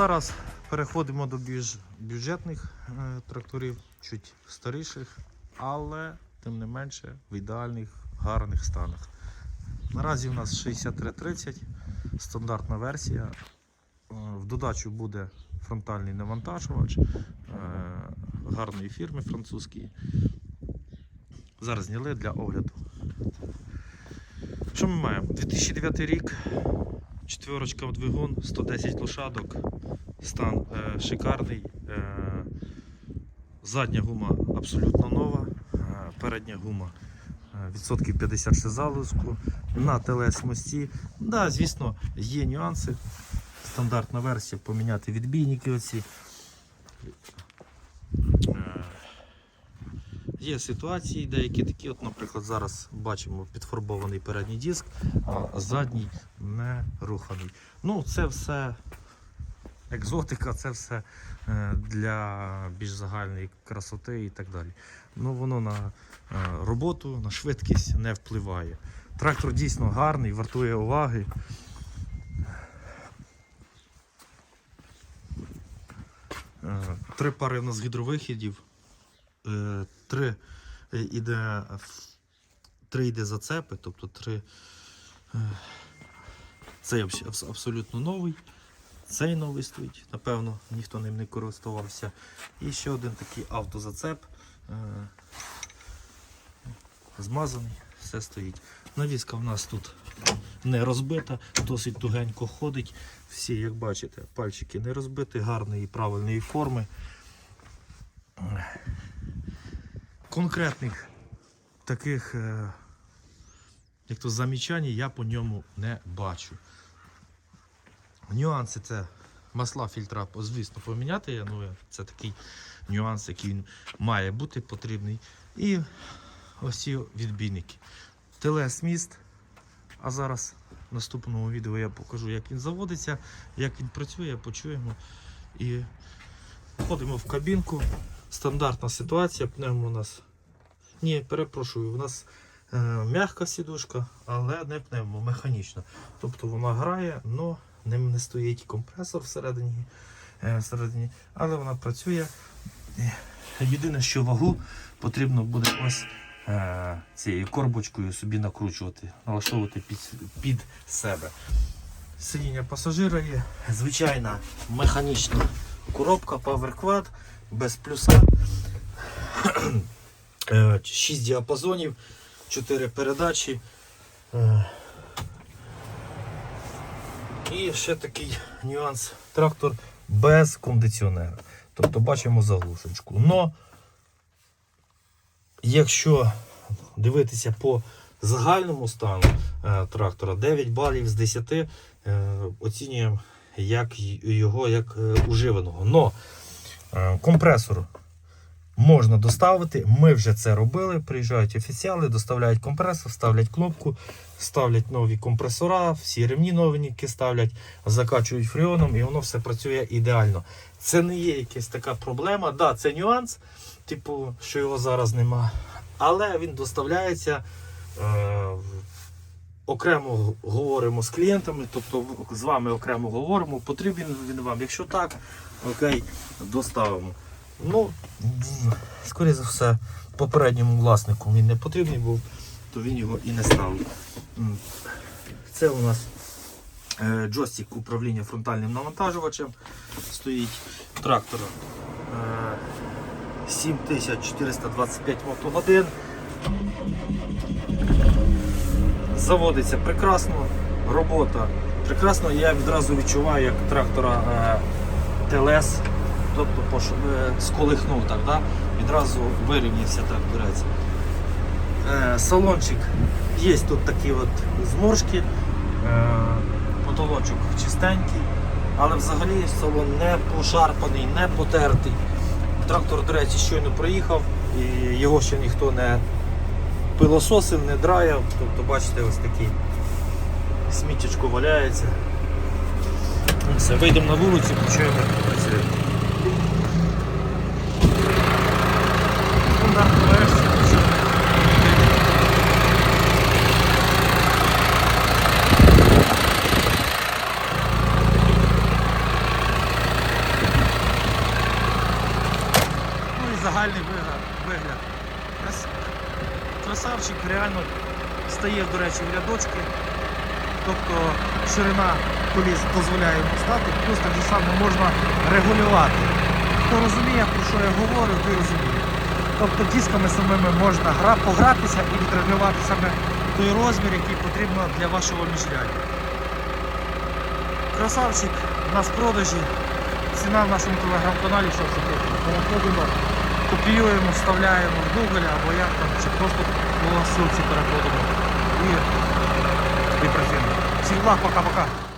Зараз переходимо до більш бюджетних е, тракторів, чуть старіших, але тим не менше в ідеальних, гарних станах. Наразі у нас 6330, стандартна версія. Е, В додачу буде фронтальний навантажувач е, гарної фірми французької. Зараз зняли для огляду. Що ми маємо? 2009 рік, четверочка в двигун, 110 лошадок, стан е, шикарний. Е, задня гума абсолютно нова, е, передня гума е, відсотків 56 залишку, на ТЛС мості. Да, звісно, є нюанси. Стандартна версія поміняти відбійники оці. Е, Є ситуації деякі такі, от, наприклад, зараз бачимо підфарбований передній диск, а задній не руханий. Ну, це все екзотика, це все е, для більш загальної красоти і так далі. Ну, воно на е, роботу, на швидкість не впливає. Трактор дійсно гарний, вартує уваги. Е, Три пари у нас гідровихідів. Три іде, три йде зацепи, тобто три. Цей абс- абс- абсолютно новий. Цей новий стоїть, напевно, ніхто ним не користувався. І ще один такий автозацеп. е, Змазаний, все стоїть. Навіска в нас тут не розбита, досить тугенько ходить. Всі, як бачите, пальчики не розбиті, гарної правильної форми. Конкретних таких е, як то замічань я по ньому не бачу. Нюанси це масла фільтра, звісно, поміняти. Ну, це такий нюанс, який має бути потрібний. І ось ці відбійники. ТЛС міст. А зараз в наступному відео я покажу, як він заводиться, як він працює, почуємо. І входимо в кабінку. Стандартна ситуація. Пневмо у нас. Ні, перепрошую, у нас е, м'яка сідушка, але не пневмо, механічна. Тобто вона грає, але ним не стоїть компресор всередині, е, всередині але вона працює. Е, Єдине, що вагу потрібно буде ось е, цією корбочкою собі накручувати, налаштовувати під, під себе. Сидіння пасажира є звичайна механічна коробка PowerQuad без плюса. 6 діапазонів, 4 передачі. І ще такий нюанс. Трактор без кондиціонера. Тобто бачимо заглушечку. Но якщо дивитися по загальному стану е, трактора, 9 балів з 10 е, оцінюємо як його як е, уживаного. Но е, компресор можна доставити. Ми вже це робили. Приїжджають офіціали, доставляють компресор, ставлять кнопку, ставлять нові компресора, всі ремні новенькі ставлять, закачують фреоном і воно все працює ідеально. Це не є якась така проблема. Да, це нюанс, типу, що його зараз нема. Але він доставляється. Е, Окремо говоримо з клієнтами, тобто з вами окремо говоримо, потрібен він вам. Якщо так, окей, доставимо. Ну, скоріше за все, попередньому власнику він не потрібний був, то він його і не ставив. Це у нас е, джойстик управління фронтальним навантажувачем. Стоїть трактора е, 7425 мотогодин. Заводиться прекрасно, робота прекрасно. Я відразу відчуваю, як трактора е, ТЛС, тобто пош- е, сколихнув так, да? відразу вирівнявся тракторець. Е, салончик є тут такі от зморшки, е, потолочок чистенький, але взагалі салон не пошарпаний, не потертий. Трактор, до речі, щойно проїхав і його ще ніхто не пилососив, не драяв. Тобто, бачите, ось такий сміттячко валяється. Все, вийдемо на вулицю, почуємо, як Ну загальний вигляд. Красавчик реально стає, до речі, в рядочки, тобто ширина коліс дозволяє йому стати, плюс так же само можна регулювати. Хто розуміє, про що я говорю, той розуміє. Тобто дисками самими можна гра, погратися і відрегулювати саме той розмір, який потрібно для вашого міжряддя. Красавчик у нас в продажі. Ціна в нашому телеграм-каналі, що тихо. Переходимо, копіюємо, вставляємо в Google або як там, чи просто по ссылці переходимо і, і працюємо. Всіх благ, пока-пока.